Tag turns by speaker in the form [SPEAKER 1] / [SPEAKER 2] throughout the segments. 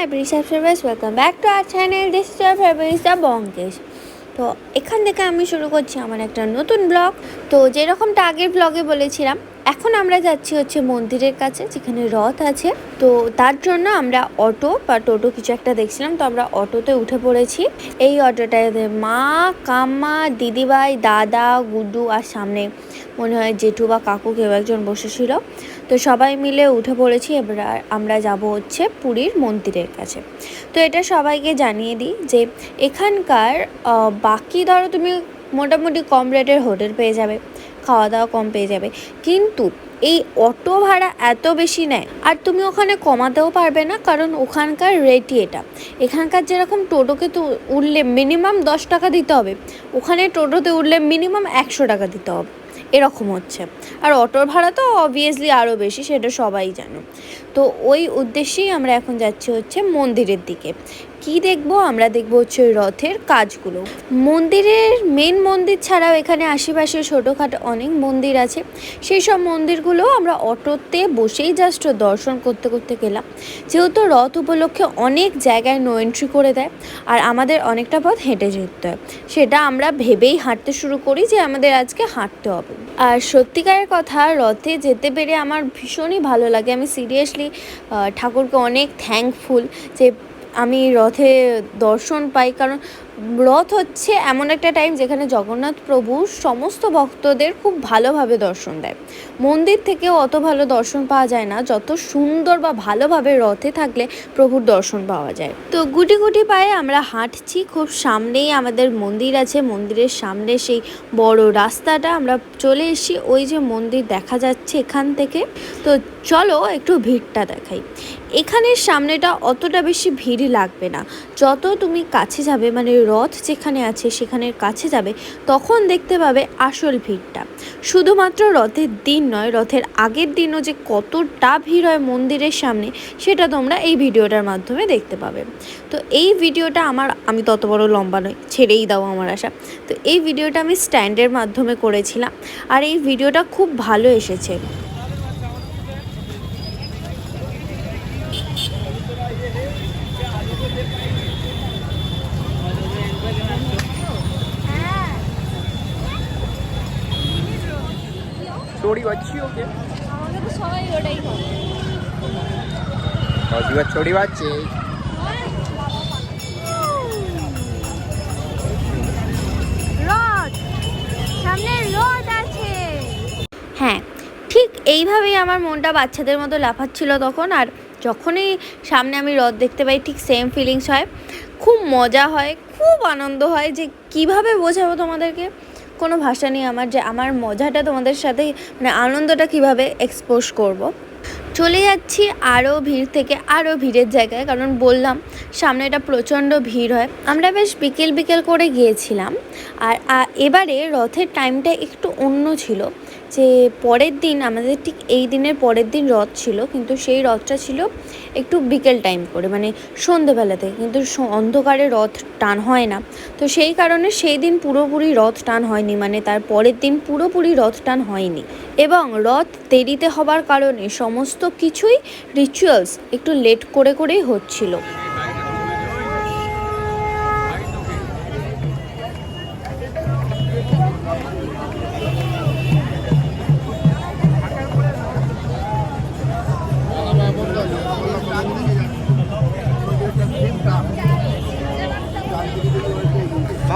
[SPEAKER 1] High brie subscribers welcome back to our channel this is your favourite the Byomkesh তো এখান থেকে আমি শুরু করছি আমার একটা নতুন ব্লগ তো যেরকমটা আগের ব্লগে বলেছিলাম এখন আমরা যাচ্ছি হচ্ছে মন্দিরের কাছে, যেখানে রথ আছে। তো তার জন্য আমরা অটো বা টোটো কিছু একটা দেখছিলাম, তো আমরা অটোতে উঠে পড়েছি। এই অটোটাতে মা, কাম্মা, দিদিভাই, দাদা, গুড্ডু আর সামনে মনে হয় জেঠু বা কাকু কেউ একজন বসেছিল। তো সবাই মিলে উঠে পড়েছি, এবার আমরা যাব হচ্ছে পুরীর মন্দিরের কাছে। তো এটা সবাইকে জানিয়ে দিই যে এখানকার বাকি ধরো তুমি মোটামুটি কম রেটের হোটেল পেয়ে যাবে। খাওয়া দাওয়া কম পেয়ে যাবে। কিন্তু এই অটো ভাড়া এত বেশি নেয়, আর তুমি ওখানে কমাতেও পারবে না, কারণ ওখানকার রেটই এটা। এখানকার যেরকম টোটোকে তো উঠলে মিনিমাম দশ টাকা দিতে হবে, ওখানে টোটোতে উঠলে মিনিমাম একশো টাকা দিতে হবে। এরকম হচ্ছে। আর অটোর ভাড়া তো অবভিয়াসলি আরও বেশি, সেটা সবাই জানো। তো ওই উদ্দেশ্যেই আমরা এখন যাচ্ছি হচ্ছে মন্দিরের দিকে। কি দেখব? আমরা দেখব হচ্ছে রথের কাজগুলো। মন্দিরের মেন মন্দির ছাড়াও এখানে আশেপাশে ছোটোখাটো অনেক মন্দির আছে। সেই সব মন্দিরগুলো আমরা অটোতে বসেই জাস্ট দর্শন করতে করতে গেলাম। যেহেতু রথ উপলক্ষে অনেক জায়গায় নো এন্ট্রি করে দেয় আর আমাদের অনেকটা পথ হেঁটে যেতে হয়। সেটা আমরা ভেবেই হাঁটতে শুরু করি যে আমাদের আজকে হাঁটতে হবে। আর সত্যিকারের কথা রথে যেতে পেরে আমার ভীষণই ভালো লাগে। আমি সিরিয়াসলি ঠাকুরকে অনেক থ্যাঙ্কফুল যে আমি রথে দর্শন পাই। কারণ রথ হচ্ছে এমন একটা টাইম যেখানে জগন্নাথ প্রভু সমস্ত ভক্তদের খুব ভালোভাবে দর্শন দেয়। মন্দির থেকেও অত ভালো দর্শন পাওয়া যায় না, যত সুন্দর বা ভালোভাবে রথে থাকলে প্রভুর দর্শন পাওয়া যায়। তো গুটি গুটি পায়ে আমরা হাঁটছি, খুব সামনেই আমাদের মন্দির আছে, মন্দিরের সামনে সেই বড় রাস্তাটা, আমরা চলে এসেছি, ওই যে মন্দির দেখা যাচ্ছে এখান থেকে। তো চলো একটু ভিড়টা দেখাই। এখানের সামনেটা অতটা বেশি ভিড় লাগবে না। যত তুমি কাছে যাবে মানে রথ যেখানে আছে, সেখানের কাছে যাবে, তখন দেখতে পাবে আসল ভিড়টা। শুধুমাত্র রথের দিন নয়, রথের আগের দিনও যে কতটা ভিড় হয় মন্দিরের সামনে, সেটা তোমরা এই ভিডিওটার মাধ্যমে দেখতে পাবে। তো এই ভিডিওটা আমার, আমি তত বড় লম্বা নই, ছেড়েই দাও আমার আশা। তো এই ভিডিওটা আমি স্ট্যান্ডের মাধ্যমে করেছিলাম, আর এই ভিডিওটা খুব ভালো এসেছে।
[SPEAKER 2] চড়ি বাজছি ওকে।
[SPEAKER 1] আমাদের তো সবাই ওটাই
[SPEAKER 2] চড়ি বাজছে।
[SPEAKER 1] রথ সামনে রথ আছে। হ্যাঁ ঠিক এইভাবেই আমার মনটা বাচ্চাদের মতো লাফাচ্ছিল তখন আর যখনই সামনে আমি রথ দেখতে পাই ঠিক সেম ফিলিংস হয়। খুব মজা হয় খুব আনন্দ হয় যে কীভাবে বোঝাবো তোমাদেরকে? কোনো ভাষা নেই আমার যে আমার মজাটা তোমাদের সাথে মানে আনন্দটা কীভাবে এক্সপোজ করব। চলে যাচ্ছি আরও ভিড় থেকে আরও ভিড়ের জায়গায়, কারণ বললাম সামনে এটা প্রচণ্ড ভিড় হয় আমরা বেশ বিকেল বিকেল করে গিয়েছিলাম, আর এবারে রথের টাইমটা একটু অন্য ছিল যে পরের দিন, আমাদের ঠিক এই দিনের পরের দিন রথ ছিল, কিন্তু সেই রথটা ছিল একটু বিকেল টাইম করে মানে সন্ধেবেলাতে। কিন্তু অন্ধকারে রথ টান হয় না। তো সেই কারণে সেই দিন পুরোপুরি রথ টান হয়নি মানে তার পরের দিন পুরোপুরি রথ টান হয়নি। এবং রথ দেরিতে হবার কারণে সমস্ত কিছুই রিচুয়ালস একটু লেট করে করেই হচ্ছিল।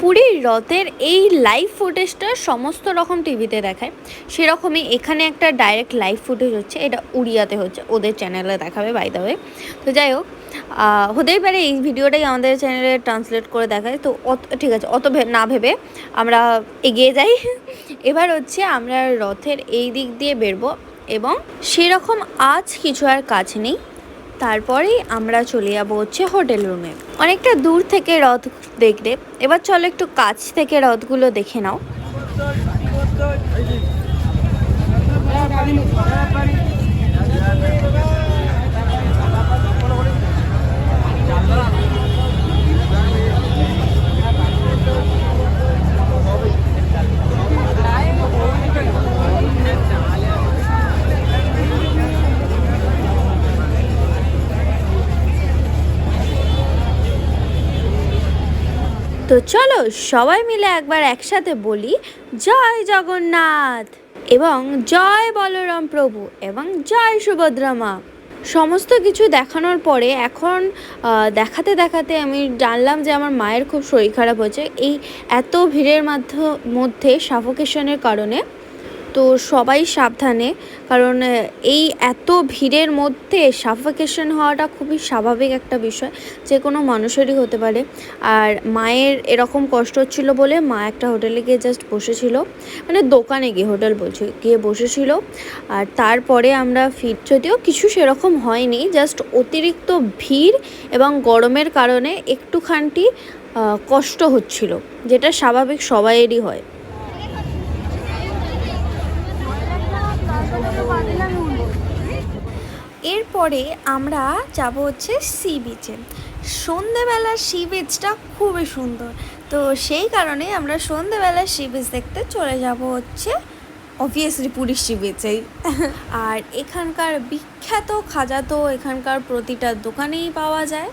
[SPEAKER 1] পুরীর রথের এই লাইভ ফুটেজটা সমস্ত রকম টিভিতে দেখায়। সেরকমই এখানে একটা ডাইরেক্ট লাইভ ফুটেজ হচ্ছে, এটা উড়িয়াতে হচ্ছে, ওদের চ্যানেলে দেখাবে বাই ওয়ে তো যাই হোক হতেই পারে এই ভিডিওটাই আমাদের চ্যানেলে ট্রান্সলেট করে দেখায়, তো অত, ঠিক আছে, অত না ভেবে আমরা এগিয়ে যাই। এবার হচ্ছে আমরা রথের এই দিক দিয়ে বেরবো, এবং সেরকম আজ কিছু আর কাজ নেই। তারপরেই আমরা চলে যাব হচ্ছে হোটেল রুমে। অনেকটা দূর থেকে রথ দেখলে। এবার চলো একটু কাছ থেকে রথগুলো দেখে নাও। তো চলো সবাই মিলে একবার একসাথে বলি, জয় জগন্নাথ এবং জয় বলরাম প্রভু এবং জয় সুভদ্রা মা সমস্ত কিছু দেখানোর পরে এখন দেখাতে দেখাতে আমি জানলাম যে আমার মায়ের খুব শরীর খারাপ হয়েছে। এই এত ভিড়ের মাধ্য- মধ্যে সাফোকেশনের কারণে তো সবাই সাবধানে, কারণ এই এত ভিড়ের মধ্যে সাফোকেশন হওয়াটা খুবই স্বাভাবিক একটা বিষয়, যে কোনো মানুষেরই হতে পারে। আর মায়ের এরকম কষ্ট হচ্ছিল বলে মা একটা হোটেলে গিয়ে জাস্ট বসেছিল মানে দোকানে গিয়ে, হোটেল বলছি, গিয়ে বসেছিল। আর তারপরে আমরা ফিট যদিও কিছু সেরকম হয়নি জাস্ট অতিরিক্ত ভিড় এবং গরমের কারণে একটুখানটি কষ্ট হচ্ছিল, যেটা স্বাভাবিক সবাইয়েরই হয়। এরপরে আমরা যাব হচ্ছে সি বিচে সন্ধেবেলার সি বিচটা খুবই সুন্দর। তো সেই কারণে আমরা সন্ধেবেলার সি বিচ দেখতে চলে যাব হচ্ছে অবভিয়াসলি পুরীর সি বিচেই আর এখানকার বিখ্যাত খাজা তো এখানকার প্রতিটা দোকানেই পাওয়া যায়।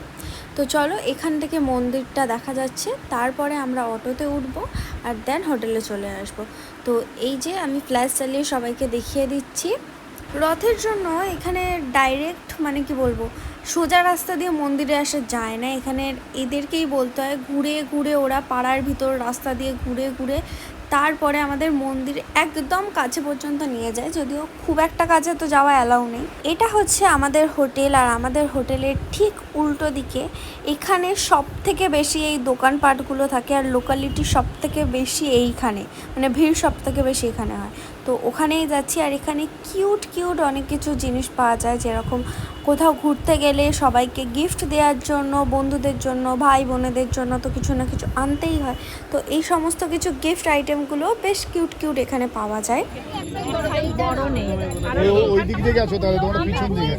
[SPEAKER 1] তো চলো এখান থেকে মন্দিরটা দেখা যাচ্ছে, তারপরে আমরা অটোতে উঠবো আর দেন হোটেলে চলে আসব। তো এই যে আমি ফ্ল্যাশ চালিয়ে সবাইকে দেখিয়ে দিচ্ছি। রথের জন্য এখানে ডাইরেক্ট মানে কি বলব, সোজা রাস্তা দিয়ে মন্দিরে আসা যায় না। এখানে এদেরকেই বলতে হয়, ঘুরে ঘুরে ওরা পাড়ার ভিতর রাস্তা দিয়ে ঘুরে ঘুরে তারপরে আমাদের মন্দির একদম কাছে পর্যন্ত নিয়ে যায়। যদিও খুব একটা কাছে তো যাওয়া অ্যালাউ নেই। এটা হচ্ছে আমাদের হোটেল আর আমাদের হোটেলের ঠিক উল্টো দিকে। এখানে সব থেকে বেশি এই দোকানপাটগুলো থাকে আর লোকালিটি সব থেকে বেশি এইখানে। মানে ভিড় সব থেকে বেশি এখানে হয়। তো ওখানেই যাচ্ছি আর এখানে কিউট কিউট অনেক কিছু জিনিস পাওয়া যায় যেরকম কোথাও ঘুরতে গেলে সবাইকে গিফট দেওয়ার জন্য বন্ধুদের জন্য ভাই বোনেদের জন্য তো কিছু না কিছু আনতেই হয় তো এই সমস্ত কিছু গিফট আইটেমগুলো বেশ কিউট কিউট এখানে পাওয়া যায়
[SPEAKER 3] এই ও- ওই দিক থেকে আছো তাহলে তোমরা পিছন দিকে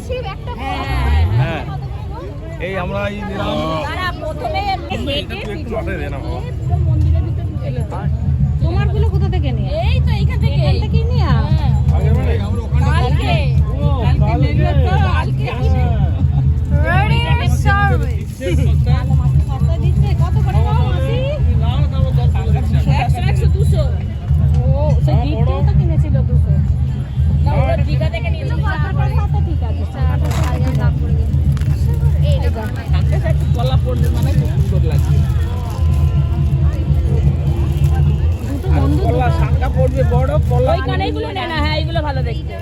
[SPEAKER 4] হ্যাঁ এই আমরা এই নিলাম
[SPEAKER 5] তোমার গুলো কোথা থেকে নিয়ে? এই তো এইখান থেকে। এখান থেকেই নিয়ে
[SPEAKER 4] আগে মানে আমরা ওখানে
[SPEAKER 5] কালকে কালকে কালকে কত করে দাও মাসি একশো একশো দুশো। ও সেই গিফটও তো কিনেছিল দুশো। দীঘা থেকে নিয়ে ঠিক আছে
[SPEAKER 4] কলা পড়লে কলা
[SPEAKER 5] ওই কানেরগুলো নে না হ্যাঁ এইগুলো ভালো দেখতে।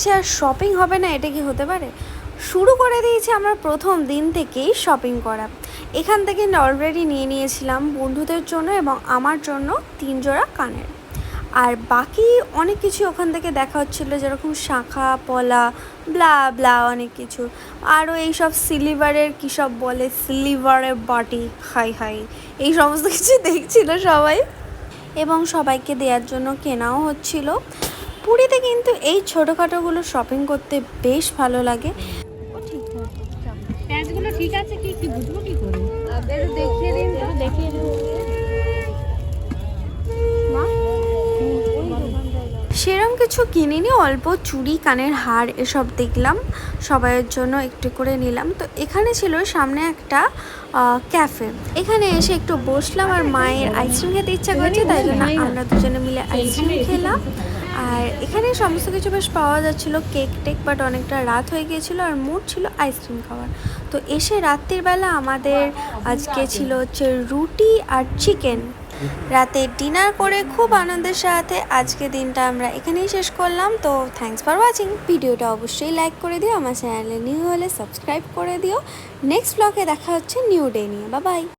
[SPEAKER 1] ঘুরতে আর শপিং হবে না, এটা কি হতে পারে? শুরু করে দিয়েছি আমরা প্রথম দিন থেকেই শপিং করা। এখান থেকে অলরেডি নিয়ে নিয়েছিলাম বন্ধুদের জন্য এবং আমার জন্য তিন জোড়া কানের। আর বাকি অনেক কিছু ওখান থেকে দেখা হচ্ছিল, যেরকম শাখা, পলা ব্লা ব্লা অনেক কিছু। আরও এইসব সিলিভারের কী সব বলে সিলিভারের বাটি হাই হাই এই সমস্ত কিছু দেখছিল সবাই। এবং সবাইকে দেওয়ার জন্য কেনাও হচ্ছিল। পুরীতে কিন্তু এই ছোটোখাটোগুলো শপিং করতে বেশ ভালো লাগে।
[SPEAKER 5] ঠিক আছে কি কি বুঝব কি করে? দেখিয়ে দিন। দেখিয়ে দিন।
[SPEAKER 1] সেরম কিছু কিনিনি অল্প চুড়ি কানের হার এসব দেখলাম সবাইয়ের জন্য একটু করে নিলাম। তো এখানে ছিল সামনে একটা ক্যাফে এখানে এসে একটু বসলাম আর মায়ের আইসক্রিম খেতে ইচ্ছা করছে তাই জন্য আমরা দুজনে মিলে আইসক্রিম খেলাম। আর এখানে সমস্ত কিছু বেশ পাওয়া যাচ্ছিল, কেক টেক বাট অনেকটা রাত হয়ে গিয়েছিল আর মুড ছিল আইসক্রিম খাওয়ার। তো এসে রাত্রির বেলা আমাদের আজকে ছিল হচ্ছে রুটি আর চিকেন রাতে ডিনার করে খুব আনন্দের সাথে আজকে দিনটা আমরা এখানেই শেষ করলাম। তো থ্যাঙ্কস ফর ওয়াচিং ভিডিওটা অবশ্যই লাইক করে দিও, আমার চ্যানেলে নিউ হলে সাবস্ক্রাইব করে দিও। নেক্সট ব্লগে দেখা হচ্ছে নিউ ডে নিয়ে। বা বাই